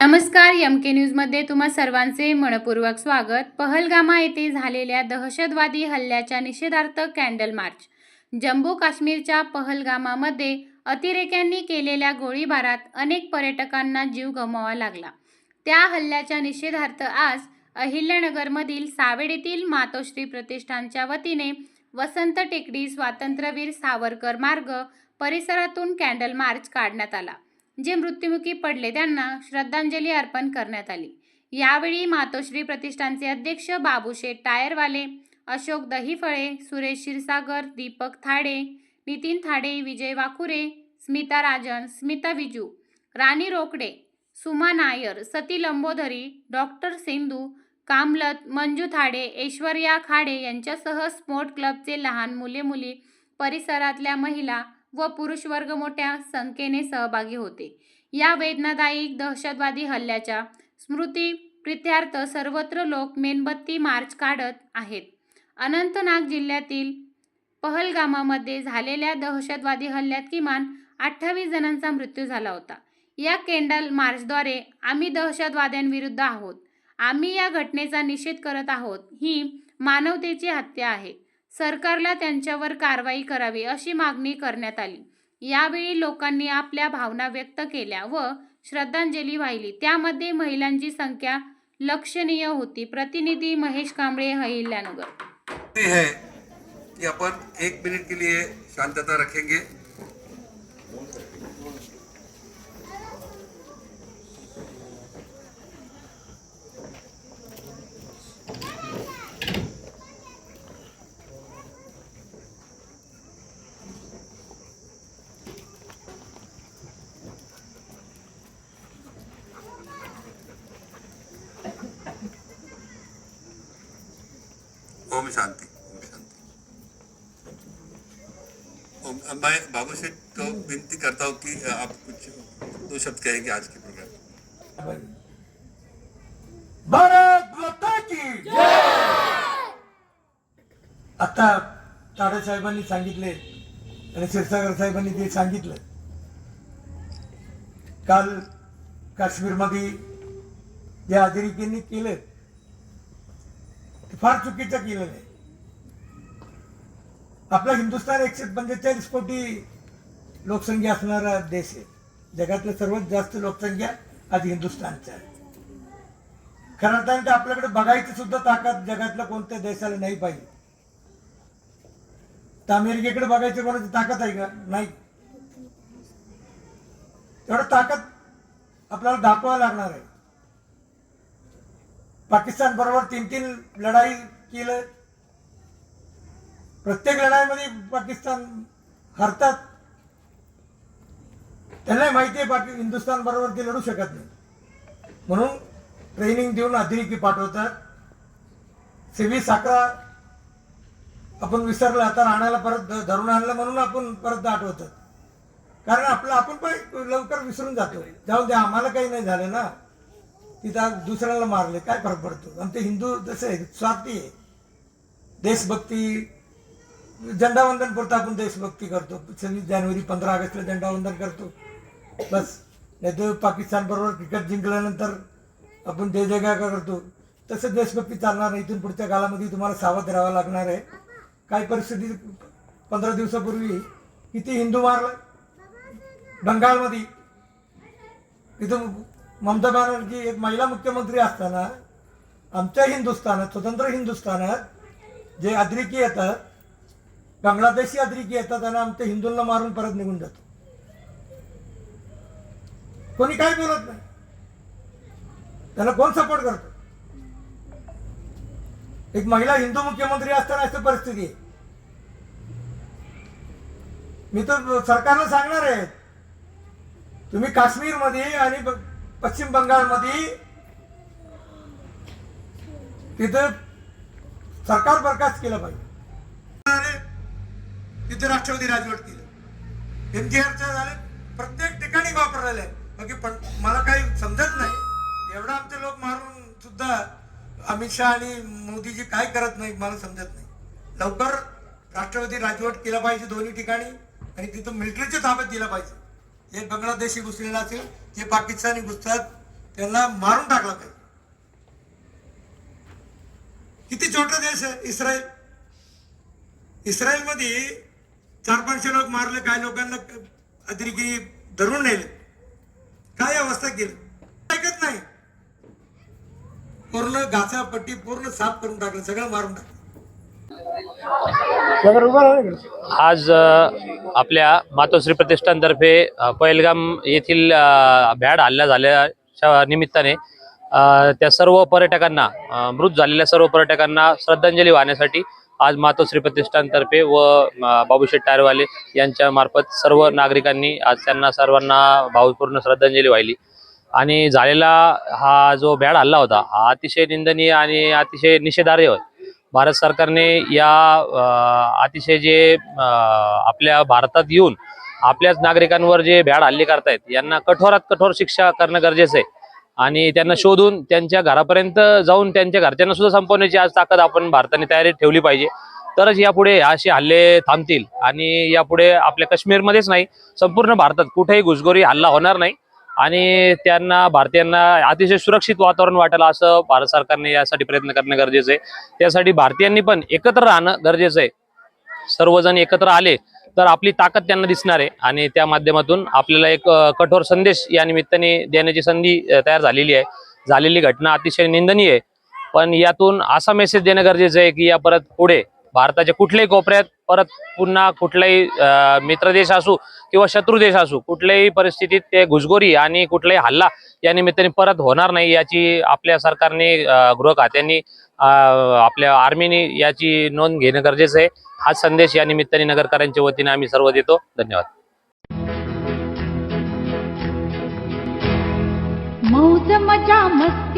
नमस्कार एम के न्यूजमध्ये तुम्हा सर्वांचे मनपूर्वक स्वागत. पहलगामा येथे झालेल्या दहशतवादी हल्ल्याच्या निषेधार्थ कॅन्डल मार्च. जम्मू काश्मीरच्या पहलगामामध्ये अतिरेक्यांनी केलेल्या गोळीबारात अनेक पर्यटकांना जीव गमवावा लागला. त्या हल्ल्याच्या निषेधार्थ आज अहिल्यानगरमधील सावेड येथील मातोश्री प्रतिष्ठानच्या वतीने वसंत टेकडी स्वातंत्र्यवीर सावरकर मार्ग परिसरातून कॅन्डल मार्च काढण्यात आला. जे मृत्युमुखी पडले त्यांना श्रद्धांजली अर्पण करण्यात आली. यावेळी मातोश्री प्रतिष्ठानचे अध्यक्ष बाबूशेठ टायरवाले अशोक दहीफळे सुरेश क्षीरसागर दीपक थाडे नितीन थाडे विजय वाकुरे स्मिता राजन स्मिता विजू राणी रोकडे सुमा नायर सती लंबोधरी डॉक्टर सिंधू कामलत मंजू थाडे ऐश्वर्या खाडे यांच्यासह स्पोर्ट क्लबचे लहान मुले मुली परिसरातल्या महिला व पुरुष वर्ग मोठ्या संख्येने सहभागी होते. या वेदनादायी दहशतवादी हल्ल्याच्या स्मृती प्रित्यार्थ सर्वत्र लोक मेणबत्ती मार्च काढत आहेत. अनंतनाग जिल्ह्यातील पहलगामामध्ये झालेल्या दहशतवादी हल्ल्यात किमान अठ्ठावीस जणांचा मृत्यू झाला होता. या केंडल मार्चद्वारे आम्ही दहशतवाद्यांविरुद्ध आहोत. आम्ही या घटनेचा निषेध करत आहोत. ही मानवतेची हत्या आहे. सरकारला त्यांच्यावर कारवाई करावी अशी मागणी करण्यात आली. यावेळी लोकांनी आपल्या भावना व्यक्त केल्या व श्रद्धांजली वाहिली. त्यामध्ये महिलांची संख्या लक्षणीय होती. प्रतिनिधी महेश कांबळे अहिल्यानगर. है कि अपन एक मिनट के लिए शांतता रखेंगे. ओम शांति ओम शांति. ओम मैं बाबू से तो विनती करता हूँ कि आप कुछ दो शब्द कहेंगे आज के प्रोग्राम भारत माता की आता ताडे साहेबांनी सांगितले आणि क्षीरसागर साहेबांनी ते सांगितलं काल काश्मीरमध्ये या अतिरेकींनी केलं. ते फार चुकीचं केलेलं आहे. आपला हिंदुस्थान एकशे म्हणजे पंचेचाळीस कोटी लोकसंख्या असणारा देश आहे. जगातलं सर्वात जास्त लोकसंख्या आज हिंदुस्थानचं आहे. खरं अर्थाने आपल्याकडे बघायची सुद्धा ताकद जगातल्या कोणत्या देशाला नाही पाहिजे. तर अमेरिकेकडे बघायची कोणाची ताकद आहे का? नाही. तेवढं ताकद आपल्याला दाखवायला लागणार आहे. पाकिस्तान बरोबर तीन तीन लढाई केलं. प्रत्येक लढाईमध्ये पाकिस्तान हरतात. त्यांना माहिती आहे पाकि हिंदुस्थान बरोबर ते लढू शकत नाही. म्हणून ट्रेनिंग देऊन अतिरेकी पाठवतात. सिव्ही साखरा आपण विसरलं आता राहण्याला परत धरून आणलं म्हणून आपण परत आठवतात. कारण आपलं आपण पण लवकर विसरून जातो. जाऊन द्या आम्हाला काही नाही झालं ना. तिथं दुसऱ्याला मारले. काय फरक पडतो? आणि ते हिंदू जसे आहे स्वार्थी आहे. देशभक्ती झेंडावंदन पुरतं आपण देशभक्ती करतो. सव्वीस जानेवारी पंधरा ऑगस्टला झेंडावंदन करतो. बस. नाही तर पाकिस्तान बरोबर क्रिकेट जिंकल्यानंतर आपण जय जयकार करतो. तसं देशभक्ती चालणार नाही. इथून पुढच्या काळामध्ये तुम्हाला सावध राहावं लागणार आहे. काय परिस्थिती पंधरा दिवसापूर्वी किती हिंदू मारलं? बंगालमध्ये. तिथं ममता बॅनर्जी एक महिला मुख्यमंत्री असताना आमच्या हिंदुस्थानात स्वतंत्र हिंदुस्थानात जे अद्रिकी येतात बांगलादेशी अद्रिकी येतात आणि आमच्या हिंदूंना मारून परत निघून जातो कोणी काय बोलत नाही. त्याला कोण सपोर्ट करतो? एक महिला हिंदू मुख्यमंत्री असताना अशी परिस्थिती आहे. मी तर सरकारला सांगणार आहे. तुम्ही काश्मीरमध्ये आणि पश्चिम बंगालमध्ये तिथं सरकार बरखास्त केलं पाहिजे. तिथे राष्ट्रवादी राजवट केलं. एमजीआरच्या झाले प्रत्येक ठिकाणी वापरलेलं आहे. बाकी पण मला काही समजत नाही. एवढा आमचे लोक मारून सुद्धा अमित शहा आणि मोदीजी काय करत नाही मला समजत नाही. लवकर राष्ट्रवादी राजवट केला पाहिजे दोन्ही ठिकाणी आणि तिथं मिलिटरीच्या ताब्यात दिला पाहिजे. हे बांगलादेशी घुसलेला असेल जे पाकिस्तानी घुसतात त्यांना मारून टाकला पाहिजे किती छोटा देश आहे इस्रायल. इस्रायलमध्ये चार पाचशे लोक मारले काही लोकांना अतिरेकी धरून नेले. काय अवस्था केली? ऐकत नाही. पूर्ण घासापट्टी पूर्ण साफ करून टाकलं सगळं मारून टाकलं. आज आपल्या मातोश्री प्रतिष्ठानतर्फे पैलगाम येथील भ्याड हल्ला झाल्याच्या निमित्ताने त्या सर्व पर्यटकांना मृत झालेल्या सर्व पर्यटकांना श्रद्धांजली वाहण्यासाठी आज मातोश्री प्रतिष्ठानतर्फे व बाबूशेठ टायरवाले यांच्या मार्फत सर्व नागरिकांनी आज त्यांना सर्वांना भावपूर्ण श्रद्धांजली वाहिली आणि झालेला हा जो भ्याड हल्ला होता हा अतिशय निंदनीय आणि अतिशय निषेधार्ह होता. भारत सरकारने या अतिशय जे आपल्या भारतात येऊन आपल्याच नागरिकांवर जे भ्याड हल्ले करतायत यांना कठोरात कठोर शिक्षा करणं गरजेचं आहे. आणि त्यांना शोधून त्यांच्या घरापर्यंत जाऊन त्यांच्या घरच्यांना सुद्धा संपवण्याची आज ताकद आपण भारताने तयारी ठेवली पाहिजे. तरच यापुढे असे हल्ले थांबतील आणि यापुढे आपल्या काश्मीरमध्येच नाही संपूर्ण भारतात कुठेही घुसखोरी हल्ला होणार नाही. आणि त्यांना भारतीयांना अतिशय सुरक्षित वातावरण वाटेल असं भारत सरकारने यासाठी प्रयत्न करणं गरजेचं आहे. त्यासाठी भारतीयांनी पण एकत्र राहणं गरजेचं आहे. सर्वजण एकत्र आले तर आपली ताकद त्यांना दिसणार आहे. आणि त्या माध्यमातून आपल्याला एक कठोर संदेश या निमित्ताने देण्याची संधी तयार झालेली आहे. झालेली घटना अतिशय निंदनीय आहे. पण यातून असा मेसेज देणं गरजेचं आहे की या परत पुढे भारताच्या कुठल्याही कोपऱ्यात परत पुन्हा कुठलाही मित्र देश असू किंवा शत्रू देश असू कुठल्याही परिस्थितीत ते घुसखोरी आणि कुठलाही हल्ला या निमित्ताने परत होणार नाही याची आपल्या सरकारने गृह खात्यांनी आपल्या आर्मीने याची नोंद घेणं गरजेचं आहे. हा संदेश या निमित्ताने नगरकरांच्या वतीने आम्ही सर्व देतो. धन्यवाद. मौज मजा मस्ती